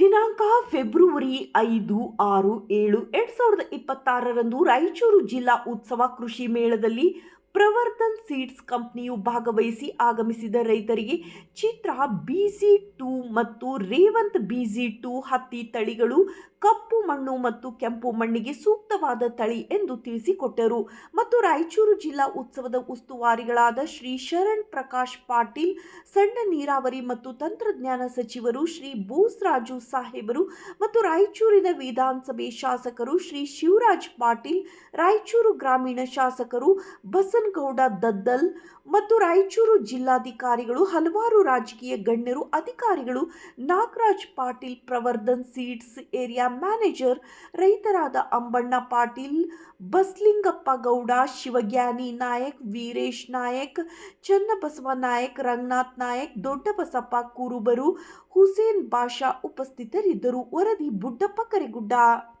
ದಿನಾಂಕ ಫೆಬ್ರವರಿ ಐದು ಆರು ಏಳು ಎರಡು ಸಾವಿರದ ಇಪ್ಪತ್ತಾರರಂದು ರಾಯಚೂರು ಜಿಲ್ಲಾ ಉತ್ಸವ ಕೃಷಿ ಮೇಳದಲ್ಲಿ ಪ್ರವರ್ಧನ್ ಸೀಡ್ಸ್ ಕಂಪ್ನಿಯು ಭಾಗವಹಿಸಿ ಆಗಮಿಸಿದ ರೈತರಿಗೆ ಚಿತ್ರ ಬಿಸಿ ಟೂ ಮತ್ತು ರೇವಂತ್ ಬಿಸಿ ಟೂ ಹತ್ತಿ ತಳಿಗಳು, ಕಪ್ಪು ಮಣ್ಣು ಮತ್ತು ಕೆಂಪು ಮಣ್ಣಿಗೆ ಸೂಕ್ತವಾದ ತಳಿ ಎಂದು ತಿಳಿಸಿಕೊಟ್ಟರು. ಮತ್ತು ರಾಯಚೂರು ಜಿಲ್ಲಾ ಉತ್ಸವದ ಉಸ್ತುವಾರಿಗಳಾದ ಶ್ರೀ ಶರಣ್ ಪ್ರಕಾಶ್ ಪಾಟೀಲ್, ಸಣ್ಣ ನೀರಾವರಿ ಮತ್ತು ತಂತ್ರಜ್ಞಾನ ಸಚಿವರು ಶ್ರೀ ಬೋಸ್ರಾಜು ಸಾಹೇಬರು ಮತ್ತು ರಾಯಚೂರಿನ ವಿಧಾನಸಭೆ ಶಾಸಕರು ಶ್ರೀ ಶಿವರಾಜ್ ಪಾಟೀಲ್, ರಾಯಚೂರು ಗ್ರಾಮೀಣ ಶಾಸಕರು ಬಸನಗೌಡ ದದ್ದಲ್ ಮತ್ತು ರಾಯಚೂರು ಜಿಲ್ಲಾಧಿಕಾರಿಗಳು, ಹಲವಾರು ರಾಜಕೀಯ ಗಣ್ಯರು, ಅಧಿಕಾರಿಗಳು, Nagaraj Patil, Pravardhan seeds area manager, ರೈತರಾದ Ambanna Patil, Baslingappa Gowda ಶಿವಜ್ಞಾನಿ Nayak, Veeresh Nayak, Channabasava Nayak, Ranganath Nayak, Doddabasappa ಕುರುಬರು, ಹುಸೇನ್ ಬಾಷಾ ಉಪಸ್ಥಿತರಿದ್ದರು. ವರದಿ ಬುಡ್ಡಪ್ಪ ಕರೆಗುಡ್ಡ.